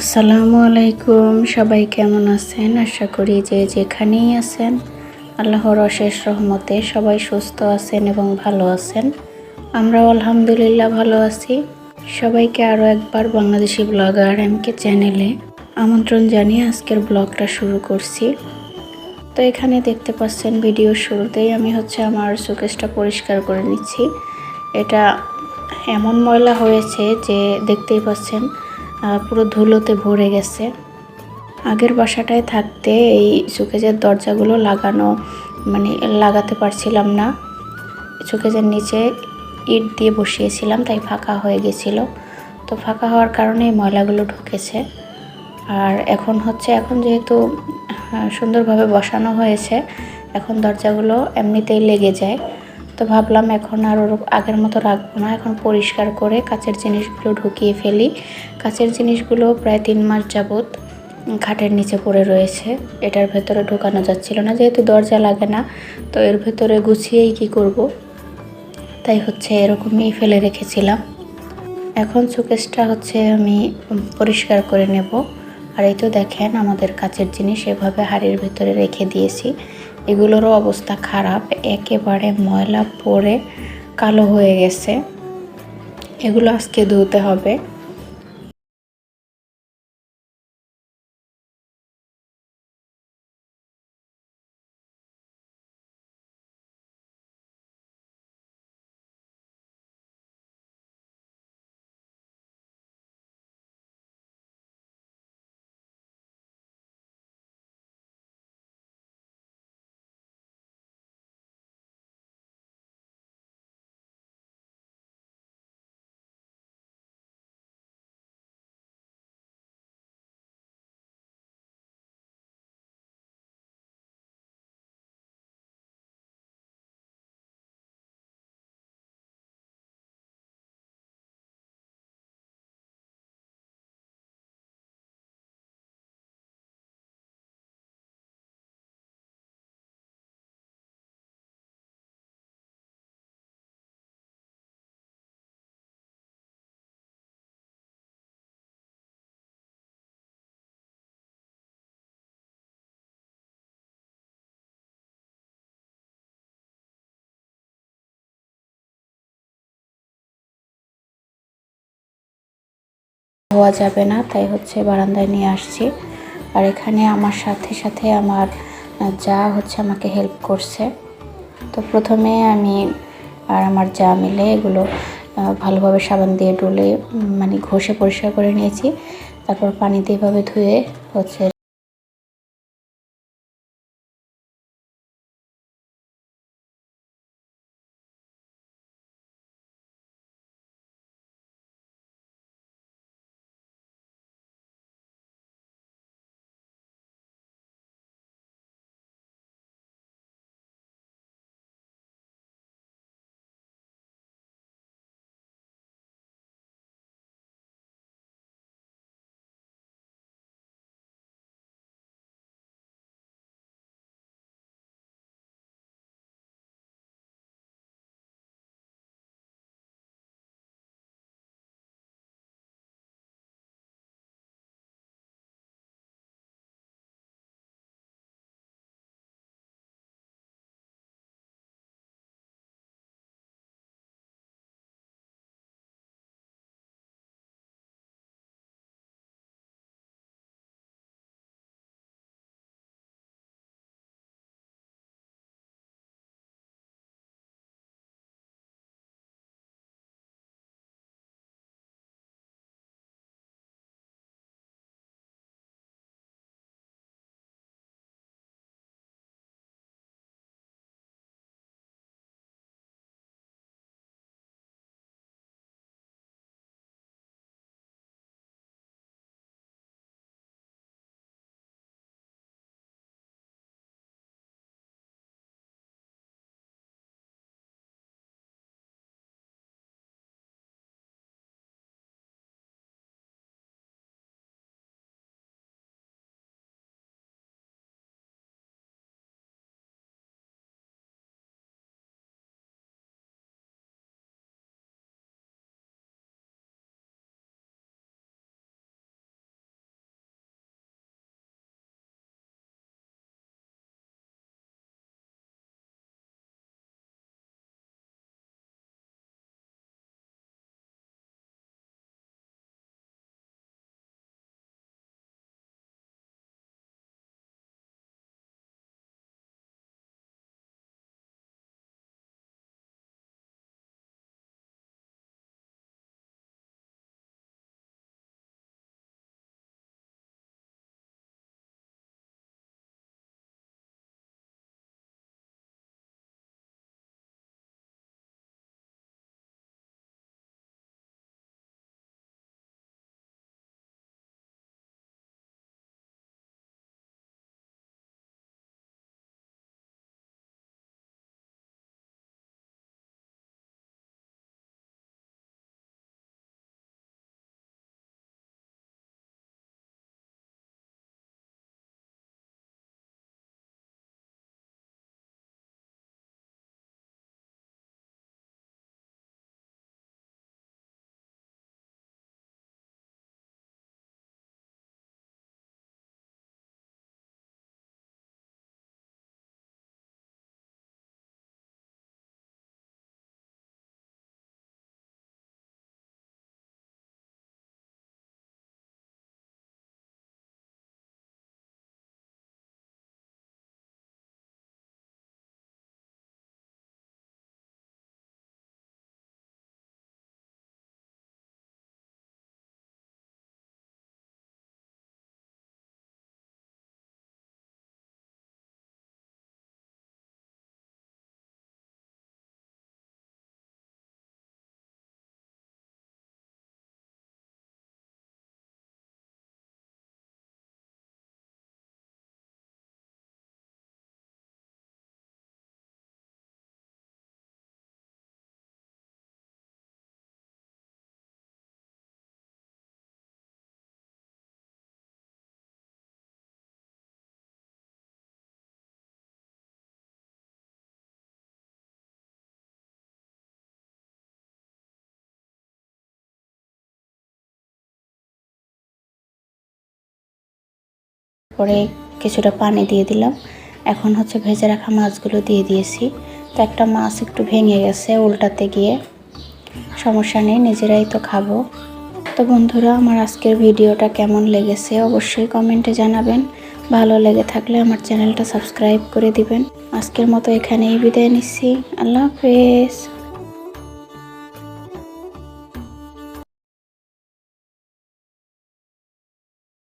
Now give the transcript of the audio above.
আসসালামু আলাইকুম, সবাই কেমন আছেন? আশা করি যে যেখানেই আছেন, আল্লাহর অশেষ রহমতে সবাই সুস্থ আছেন এবং ভালো আছেন। আমরাও আলহামদুলিল্লাহ ভালো আছি। সবাইকে আরও একবার বাংলাদেশি ব্লগার এমকে চ্যানেলে আমন্ত্রণ জানিয়ে আজকের ব্লগটা শুরু করছি। তো এখানে দেখতে পাচ্ছেন ভিডিওর শুরুতেই আমি হচ্ছে আমার শোকেসটা পরিষ্কার করে নিচ্ছি। এটা এমন ময়লা হয়েছে যে দেখতেই পাচ্ছেন পুরো ধুলোতে ভরে গেছে। আগের বাসাটায় থাকতে এই সুকেজের দরজাগুলো লাগানো মানে লাগাতে পারছিলাম না। সুকেজের নিচে ইট দিয়ে বসিয়েছিলাম, তাই ফাঁকা হয়ে গেছিল। তো ফাঁকা হওয়ার কারণে এই ময়লাগুলো ঢুকেছে। আর এখন হচ্ছে, এখন যেহেতু সুন্দরভাবে বসানো হয়েছে, এখন দরজাগুলো এমনিতেই লেগে যায়। তো ভাবলাম এখন আর ওর আগের মতো রাখব না। এখন পরিষ্কার করে কাচের জিনিসগুলো ঢুকিয়ে ফেলি। কাচের জিনিসগুলো প্রায় তিন মাস যাবত খাটের নিচে পড়ে রয়েছে। এটার ভেতরে ঢোকানো যাচ্ছিল না, যেহেতু দরজা লাগে না, তো এর ভেতরে গুছিয়েই কি করব? তাই হচ্ছে এরকমই ফেলে রেখেছিলাম। এখন শোকেসটা হচ্ছে আমি পরিষ্কার করে নেব। আর এই তো দেখেন আমাদের কাচের জিনিস এভাবে হাড়ির ভেতরে রেখে দিয়েছি। এগুলোরও অবস্থা খারাপ। একেবারে ময়লা পরে কালো হয়ে গেছে। এগুলো আজকে ধুতে হবে। ধোয়া যাবে না, তাই হচ্ছে বারান্দায় নিয়ে আসছি। আর এখানে আমার সাথে সাথে আমার যা হচ্ছে আমাকে হেল্প করছে। তো প্রথমে আমি আর আমার যা মিলে এগুলো ভালোভাবে সাবান দিয়ে ডলে মানে ঘষে পরিষ্কার করে নিয়েছি। তারপর পানিতে এভাবে ধুয়ে হচ্ছে তারপরে কিছুটা পানি দিয়ে দিলাম। এখন হচ্ছে ভেজে রাখা মাছগুলো দিয়ে দিয়েছি। তো একটা মাছ একটু ভেঙে গেছে, উল্টাতে গিয়ে সমস্যা নেই, নিজেরাই তো খাব। তো বন্ধুরা, আমার আজকের ভিডিওটা কেমন লেগেছে অবশ্যই কমেন্টে জানাবেন। ভালো লেগে থাকলে আমার চ্যানেলটা সাবস্ক্রাইব করে দিবেন। আজকের মতো এখানেই বিদায় নিচ্ছি। আল্লাহ হাফেজ।